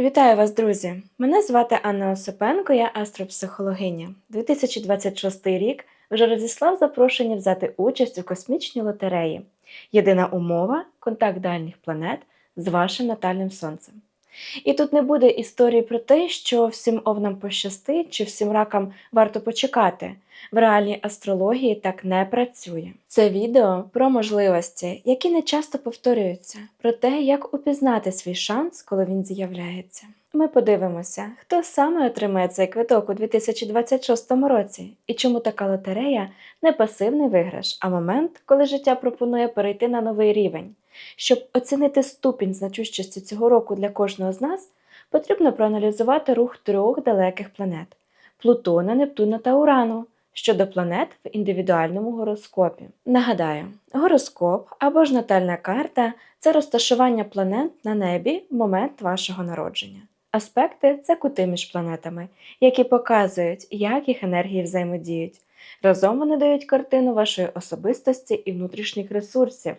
Вітаю вас, друзі! Мене звати Анна Осипенко, я астропсихологиня. 2026 рік вже розіслав запрошення взяти участь у космічній лотереї. Єдина умова контакт дальніх планет з вашим натальним сонцем. І тут не буде історії про те, що всім овнам пощастить чи всім ракам варто почекати. В реальній астрології так не працює. Це відео про можливості, які не часто повторюються, про те, як упізнати свій шанс, коли він з'являється. Ми подивимося, хто саме отримає цей квиток у 2026 році і чому така лотерея не пасивний виграш, а момент, коли життя пропонує перейти на новий рівень. Щоб оцінити ступінь значущості цього року для кожного з нас, потрібно проаналізувати рух трьох далеких планет Плутона, Нептуна та Урану щодо планет в індивідуальному гороскопі. Нагадаю, гороскоп або ж натальна карта це розташування планет на небі в момент вашого народження. Аспекти це кути між планетами, які показують, як їх енергії взаємодіють. Разом вони дають картину вашої особистості і внутрішніх ресурсів.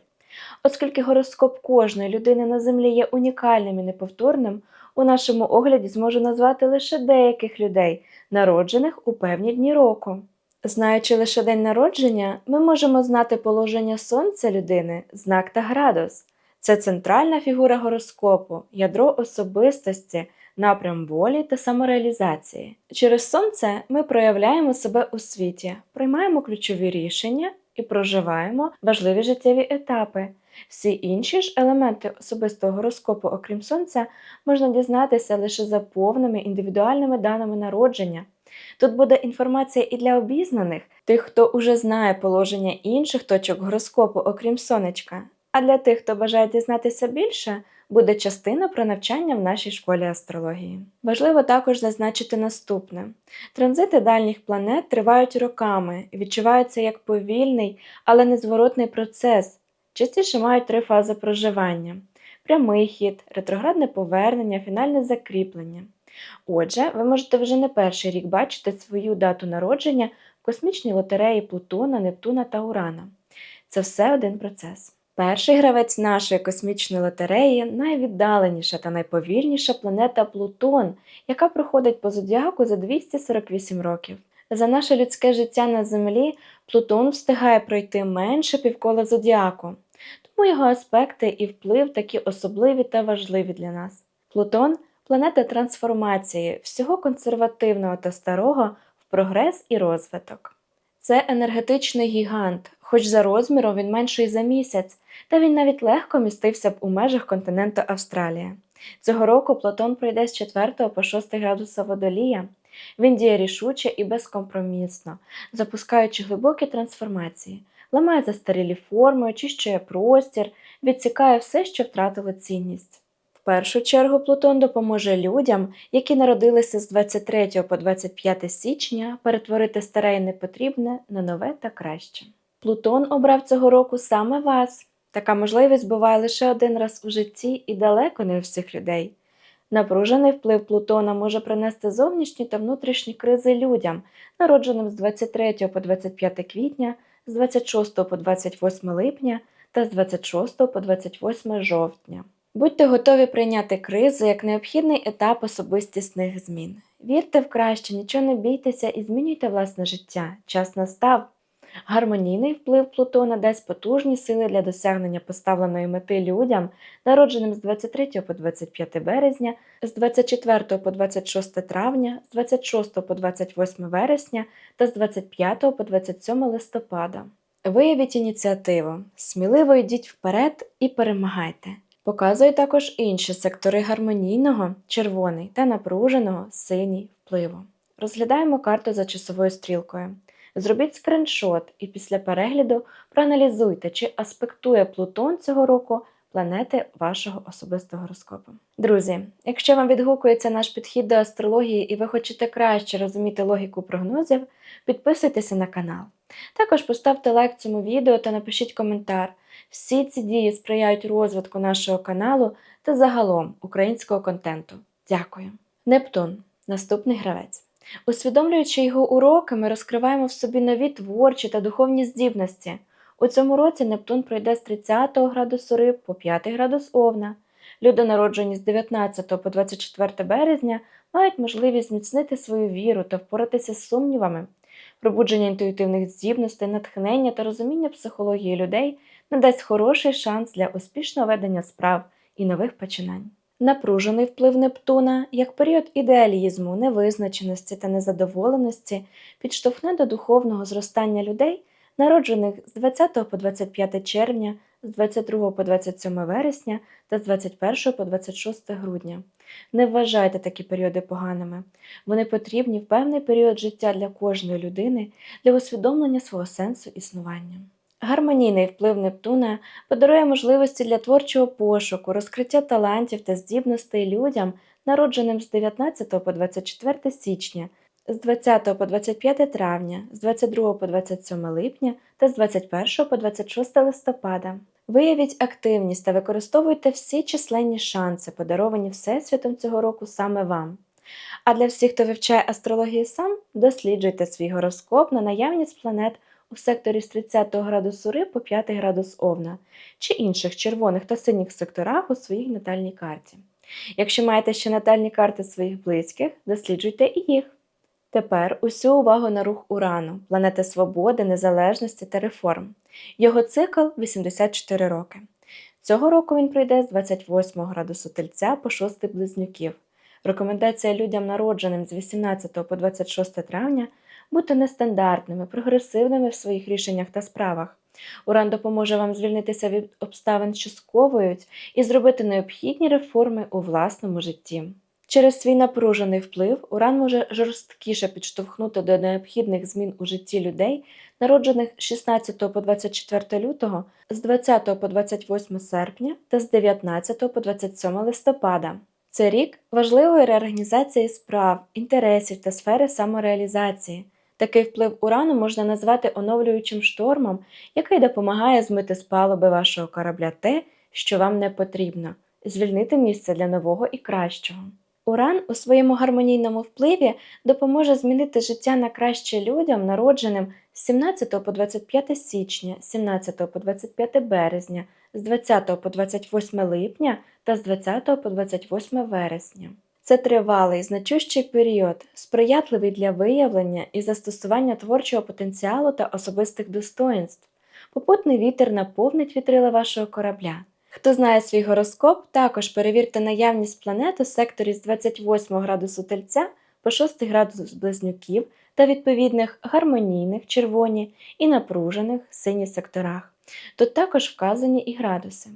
Оскільки гороскоп кожної людини на землі є унікальним і неповторним, у нашому огляді зможу назвати лише деяких людей, народжених у певні дні року. Знаючи лише день народження, ми можемо знати положення сонця людини, знак та градус. Це центральна фігура гороскопу, ядро особистості, напрям волі та самореалізації. Через сонце ми проявляємо себе у світі, приймаємо ключові рішення і проживаємо важливі життєві етапи. Всі інші ж елементи особистого гороскопу, окрім сонця, можна дізнатися лише за повними індивідуальними даними народження. Тут буде інформація і для обізнаних, тих, хто уже знає положення інших точок гороскопу, окрім сонечка. А для тих, хто бажає дізнатися більше, буде частина про навчання в нашій школі астрології. Важливо також зазначити наступне: транзити дальніх планет тривають роками і відчуваються як повільний, але незворотний процес. Частіше мають три фази проживання: прямий хід, ретроградне повернення, фінальне закріплення. Отже, ви можете вже не перший рік бачити свою дату народження в космічній лотереї Плутона, Нептуна та Урана. Це все один процес. Перший гравець нашої космічної лотереї найвіддаленіша та найповільніша планета Плутон, яка проходить по зодіаку за 248 років. За наше людське життя на Землі Плутон встигає пройти менше півкола зодіаку, тому його аспекти і вплив такі особливі та важливі для нас. Плутон планета трансформації, всього консервативного та старого в прогрес і розвиток. Це енергетичний гігант, хоч за розміром він менший за місяць, та він навіть легко містився б у межах континенту Австралія. Цього року Плутон пройде з 4 по 6 градуса водолія. Він діє рішуче і безкомпромісно, запускаючи глибокі трансформації, ламає застарілі форми, очищує простір, відсікає все, що втратило цінність. В першу чергу Плутон допоможе людям, які народилися з 23 по 25 січня, перетворити старе і непотрібне на нове та краще. Плутон обрав цього року саме вас. Така можливість буває лише один раз у житті і далеко не у всіх людей. Напружений вплив Плутона може принести зовнішні та внутрішні кризи людям, народженим з 23 по 25 квітня, з 26 по 28 липня та з 26 по 28 жовтня. Будьте готові прийняти кризу як необхідний етап особистісних змін. Вірте в краще, нічого не бійтеся і змінюйте власне життя. Час настав. Гармонійний вплив Плутона дасть потужні сили для досягнення поставленої мети людям, народженим з 23 по 25 березня, з 24 по 26 травня, з 26 по 28 вересня та з 25 по 27 листопада. Виявіть ініціативу, сміливо йдіть вперед і перемагайте. Показує також інші сектори гармонійного, червоний та напруженого синій впливу. Розглядаємо карту за часовою стрілкою. Зробіть скриншот і після перегляду проаналізуйте, чи аспектує Плутон цього року планети вашого особистого гороскопу. Друзі, якщо вам відгукується наш підхід до астрології і ви хочете краще розуміти логіку прогнозів, підписуйтеся на канал. Також поставте лайк цьому відео та напишіть коментар. Всі ці дії сприяють розвитку нашого каналу та загалом українського контенту. Дякую. Нептун наступний гравець. Усвідомлюючи його уроки, ми розкриваємо в собі нові творчі та духовні здібності. У цьому році Нептун пройде з 30 градусу риб по 5 градус Овна. Люди, народжені з 19 по 24 березня, мають можливість зміцнити свою віру та впоратися з сумнівами. Пробудження інтуїтивних здібностей, натхнення та розуміння психології людей надасть хороший шанс для успішного ведення справ і нових починань. Напружений вплив Нептуна, як період ідеалізму, невизначеності та незадоволеності, підштовхне до духовного зростання людей, народжених з 20 по 25 червня, з 22 по 27 вересня та з 21 по 26 грудня. Не вважайте такі періоди поганими. Вони потрібні в певний період життя для кожної людини для усвідомлення свого сенсу існування. Гармонійний вплив Нептуна подарує можливості для творчого пошуку, розкриття талантів та здібностей людям, народженим з 19 по 24 січня, з 20 по 25 травня, з 22 по 27 липня та з 21 по 26 листопада. Виявіть активність та використовуйте всі численні шанси, подаровані Всесвітом цього року саме вам. А для всіх, хто вивчає астрологію сам, досліджуйте свій гороскоп на наявність планет у секторі з 30 градусу Риб по 5 градус Овна чи інших червоних та синіх секторах у своїй натальній карті. Якщо маєте ще натальні карти своїх близьких, досліджуйте і їх. Тепер усю увагу на рух Урану, планети свободи, незалежності та реформ. Його цикл 84 роки. Цього року він пройде з 28 градусу Тельця по 6 близнюків. Рекомендація людям, народженим з 18 по 26 травня, бути нестандартними, прогресивними в своїх рішеннях та справах. Уран допоможе вам звільнитися від обставин, що сковують, і зробити необхідні реформи у власному житті. Через свій напружений вплив Уран може жорсткіше підштовхнути до необхідних змін у житті людей, народжених з 16 по 24 лютого, з 20 по 28 серпня та з 19 по 27 листопада. Це рік важливої реорганізації справ, інтересів та сфери самореалізації. Такий вплив урану можна назвати оновлюючим штормом, який допомагає змити з палуби вашого корабля те, що вам не потрібно, звільнити місце для нового і кращого. Уран у своєму гармонійному впливі допоможе змінити життя на краще людям, народженим з 17 по 25 січня, з 17 по 25 березня, з 20 по 28 липня та з 20 по 28 вересня. Це тривалий, значущий період, сприятливий для виявлення і застосування творчого потенціалу та особистих достоїнств. Попутний вітер наповнить вітрила вашого корабля. Хто знає свій гороскоп, також перевірте наявність планет у секторі з 28 градусу Тельця по 6 градус близнюків та відповідних гармонійних червоні і напружених сині секторах. Тут також вказані і градуси.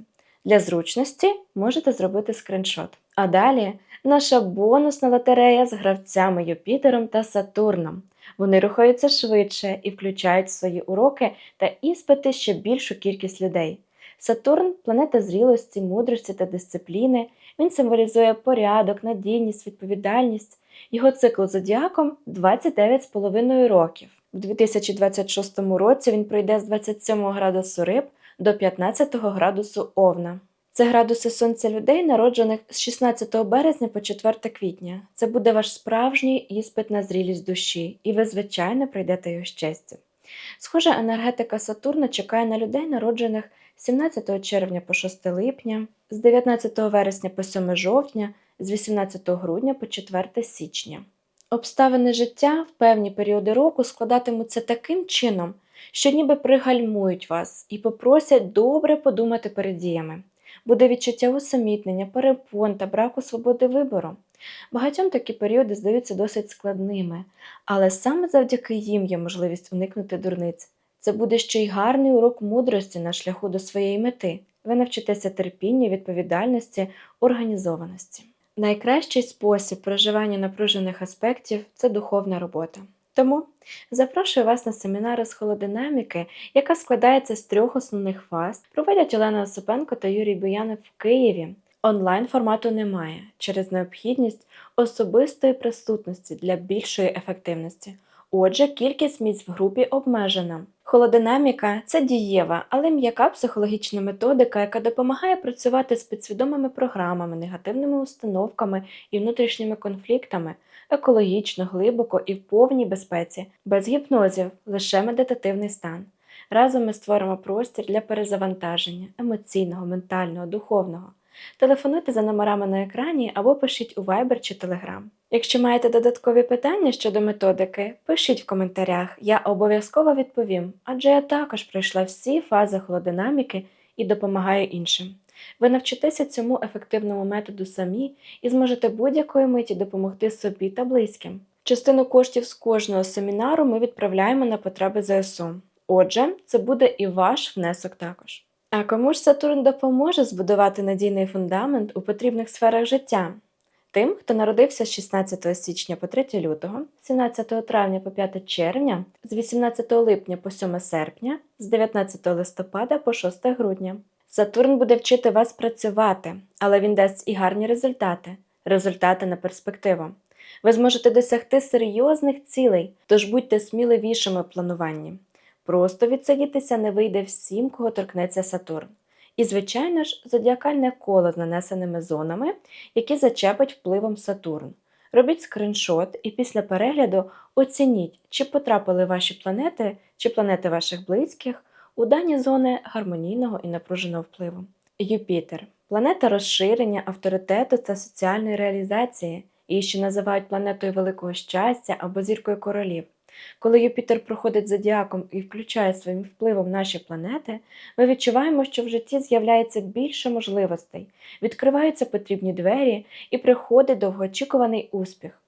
Для зручності можете зробити скриншот. А далі наша бонусна лотерея з гравцями Юпітером та Сатурном. Вони рухаються швидше і включають в свої уроки та іспити ще більшу кількість людей. Сатурн планета зрілості, мудрості та дисципліни. Він символізує порядок, надійність, відповідальність. Його цикл зодіаком 29,5 років. У 2026 році він пройде з 27 градусу риб до 15 градусу Овна. Це градуси сонця людей, народжених з 16 березня по 4 квітня. Це буде ваш справжній іспит на зрілість душі, і ви, звичайно, пройдете його з честю. Схожа енергетика Сатурна чекає на людей, народжених з 17 червня по 6 липня, з 19 вересня по 7 жовтня, з 18 грудня по 4 січня. Обставини життя в певні періоди року складатимуться таким чином, що ніби пригальмують вас і попросять добре подумати перед діями. Буде відчуття усамітнення, перепон та браку свободи вибору. Багатьом такі періоди здаються досить складними, але саме завдяки їм є можливість уникнути дурниць. Це буде ще й гарний урок мудрості на шляху до своєї мети. Ви навчитеся терпінню, відповідальності, організованості. Найкращий спосіб проживання напружених аспектів це духовна робота. Тому запрошую вас на семінари з холодинаміки, яка складається з трьох основних фаз. Проводять Олена Осипенко та Юрій Буянов в Києві. Онлайн формату немає через необхідність особистої присутності для більшої ефективності. Отже, кількість місць в групі обмежена. Холодинаміка це дієва, але м'яка психологічна методика, яка допомагає працювати з підсвідомими програмами, негативними установками і внутрішніми конфліктами екологічно, глибоко і в повній безпеці, без гіпнозів, лише медитативний стан. Разом ми створимо простір для перезавантаження емоційного, ментального, духовного. Телефонуйте за номерами на екрані або пишіть у Viber чи Telegram. Якщо маєте додаткові питання щодо методики, пишіть в коментарях, я обов'язково відповім, адже я також пройшла всі фази холодинаміки і допомагаю іншим. Ви навчитеся цьому ефективному методу самі і зможете будь-якої миті допомогти собі та близьким. Частину коштів з кожного семінару ми відправляємо на потреби ЗСУ. Отже, це буде і ваш внесок також. А кому ж Сатурн допоможе збудувати надійний фундамент у потрібних сферах життя? Тим, хто народився з 16 січня по 3 лютого, 17 травня по 5 червня, з 18 липня по 7 серпня, з 19 листопада по 6 грудня. Сатурн буде вчити вас працювати, але він дасть і гарні результати результати на перспективу. Ви зможете досягти серйозних цілей, тож будьте сміливішими в плануванні. Просто відсидітися не вийде всім, кого торкнеться Сатурн. І, звичайно ж, зодіакальне коло з нанесеними зонами, які зачепить впливом Сатурн. Робіть скриншот і після перегляду оцініть, чи потрапили ваші планети чи планети ваших близьких у дані зони гармонійного і напруженого впливу. Юпітер планета розширення, авторитету та соціальної реалізації, її ще називають планетою великого щастя або зіркою королів. Коли Юпітер проходить зодіаком і включає своїм впливом наші планети, ми відчуваємо, що в житті з'являється більше можливостей, відкриваються потрібні двері і приходить довгоочікуваний успіх.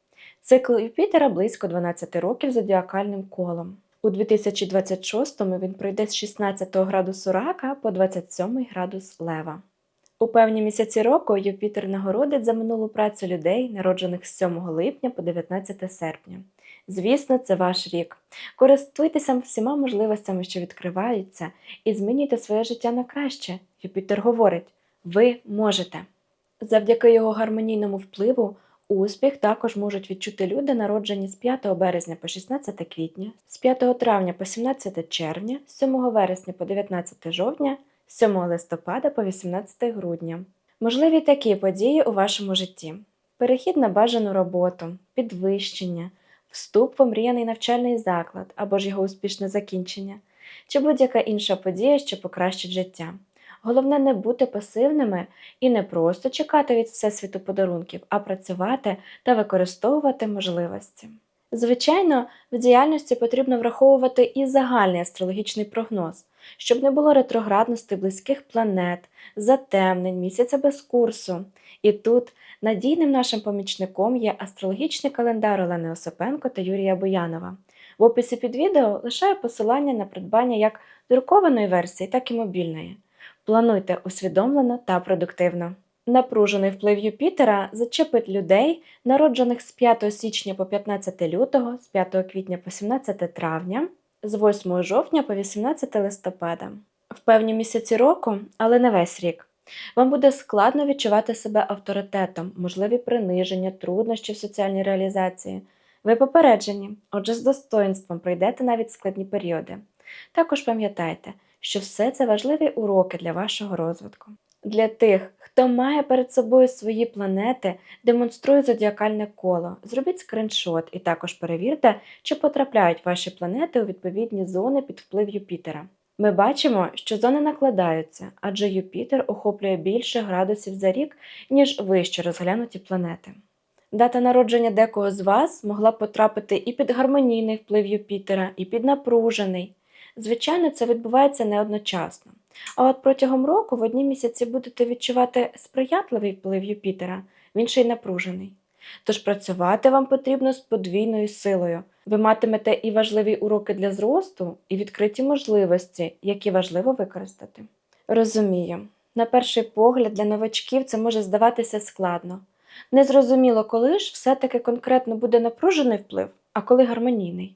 Цикл Юпітера близько 12 років зодіакальним колом. У 2026-му він пройде з 16 градусу рака по 27 градус лева. У певні місяці року Юпітер нагородить за минулу працю людей, народжених з 7 липня по 19 серпня. Звісно, це ваш рік. Користуйтеся всіма можливостями, що відкриваються, і змінюйте своє життя на краще. Юпітер говорить: ви можете. Завдяки його гармонійному впливу успіх також можуть відчути люди, народжені з 5 березня по 16 квітня, з 5 травня по 17 червня, з 7 вересня по 19 жовтня, з 7 листопада по 18 грудня. Можливі такі події у вашому житті: перехід на бажану роботу, підвищення, вступ в омріяний навчальний заклад або ж його успішне закінчення, чи будь-яка інша подія, що покращить життя. Головне не бути пасивними і не просто чекати від Всесвіту подарунків, а працювати та використовувати можливості. Звичайно, в діяльності потрібно враховувати і загальний астрологічний прогноз, щоб не було ретроградності близьких планет, затемнень, місяця без курсу. І тут надійним нашим помічником є астрологічний календар Олени Осипенко та Юрія Боянова. В описі під відео лишаю посилання на придбання як друкованої версії, так і мобільної. Плануйте усвідомлено та продуктивно. Напружений вплив Юпітера зачепить людей, народжених з 5 січня по 15 лютого, з 5 квітня по 17 травня, з 8 жовтня по 18 листопада. В певні місяці року, але не весь рік. Вам буде складно відчувати себе авторитетом, можливі приниження, труднощі в соціальній реалізації. Ви попереджені, отже, з достоинством пройдете навіть складні періоди. Також пам'ятайте, що все це важливі уроки для вашого розвитку. Для тих, хто має перед собою свої планети, демонструє зодіакальне коло. Зробіть скриншот і також перевірте, чи потрапляють ваші планети у відповідні зони під вплив Юпітера. Ми бачимо, що зони накладаються, адже Юпітер охоплює більше градусів за рік, ніж вище розглянуті планети. Дата народження декого з вас могла потрапити і під гармонійний вплив Юпітера, і під напружений. Звичайно, це відбувається не одночасно. А от протягом року в одні місяці будете відчувати сприятливий вплив Юпітера, в інший напружений. Тож працювати вам потрібно з подвійною силою. Ви матимете і важливі уроки для зросту, і відкриті можливості, які важливо використати. Розумію, на перший погляд для новачків це може здаватися складно. Незрозуміло, коли ж все-таки конкретно буде напружений вплив, а коли гармонійний.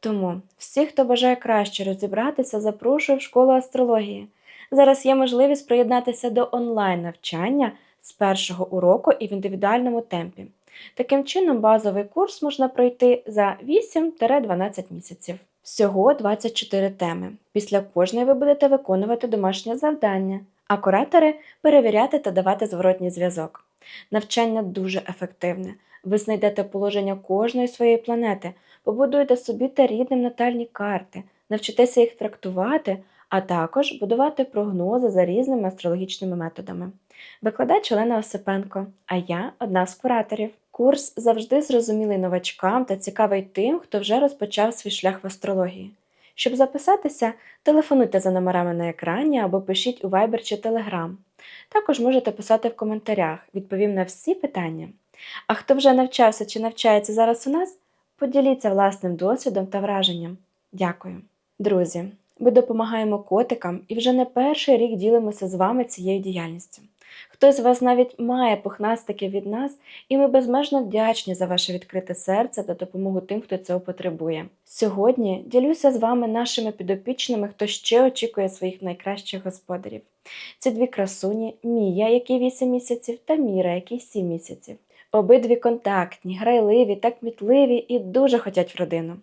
Тому всі, хто бажає краще розібратися, запрошую в школу астрології. Зараз є можливість приєднатися до онлайн-навчання з першого уроку і в індивідуальному темпі. Таким чином, базовий курс можна пройти за 8-12 місяців. Всього 24 теми. Після кожної ви будете виконувати домашнє завдання, а куратори перевіряти та давати зворотній зв'язок. Навчання дуже ефективне. Ви знайдете положення кожної своєї планети, побудуєте собі та рідним натальні карти, навчитеся їх трактувати, а також будувати прогнози за різними астрологічними методами. Викладач Олена Осипенко, а я одна з кураторів. Курс завжди зрозумілий новачкам та цікавий тим, хто вже розпочав свій шлях в астрології. Щоб записатися, телефонуйте за номерами на екрані або пишіть у Viber чи Telegram. Також можете писати в коментарях, відповім на всі питання. А хто вже навчався чи навчається зараз у нас, поділіться власним досвідом та враженням. Дякую. Друзі, ми допомагаємо котикам і вже не перший рік ділимося з вами цією діяльністю. Хтось з вас навіть має пухнастики від нас, і ми безмежно вдячні за ваше відкрите серце та допомогу тим, хто цього потребує. Сьогодні ділюся з вами нашими підопічними, хто ще очікує своїх найкращих господарів. Це дві красуні Мія, якій 8 місяців, та Міра, якій 7 місяців. Обидві контактні, грайливі та кмітливі і дуже хотять в родину.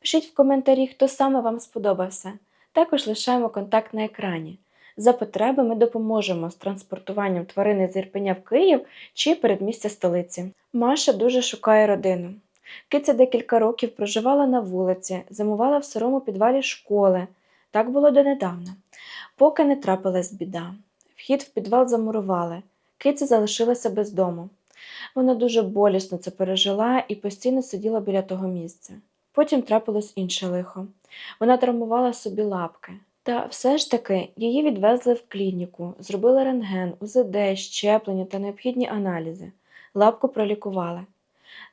Пишіть в коментарі, хто саме вам сподобався. Також лишаємо контакт на екрані. За потреби ми допоможемо з транспортуванням тварини з Ірпеня в Київ чи передмістя столиці. Маша дуже шукає родину. Киця декілька років проживала на вулиці, зимувала в сирому підвалі школи. Так було донедавна. Поки не трапилась біда. Вхід в підвал замурували. Киця залишилася без дому. Вона дуже болісно це пережила і постійно сиділа біля того місця. Потім трапилось інше лихо. Вона травмувала собі лапки. Та все ж таки її відвезли в клініку, зробили рентген, УЗД, щеплення та необхідні аналізи. Лапку пролікували.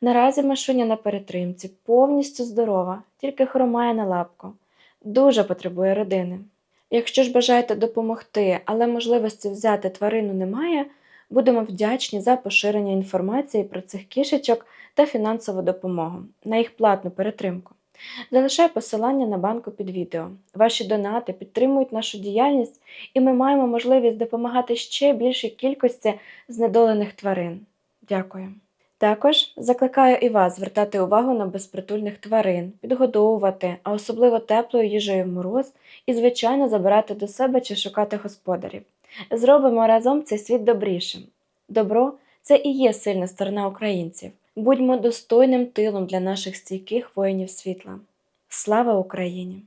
Наразі Машуня на перетримці, повністю здорова, тільки хромає на лапку. Дуже потребує родини. Якщо ж бажаєте допомогти, але можливості взяти тварину немає, будемо вдячні за поширення інформації про цих кішечок та фінансову допомогу на їх платну перетримку. Залишаю посилання на банку під відео. Ваші донати підтримують нашу діяльність, і ми маємо можливість допомагати ще більшій кількості знедолених тварин. Дякую. Також закликаю і вас звертати увагу на безпритульних тварин, підгодовувати, а особливо теплою їжею в мороз і, звичайно, забирати до себе чи шукати господарів. Зробимо разом цей світ добрішим. Добро це і є сильна сторона українців. Будьмо достойним тилом для наших стійких воїнів світла. Слава Україні!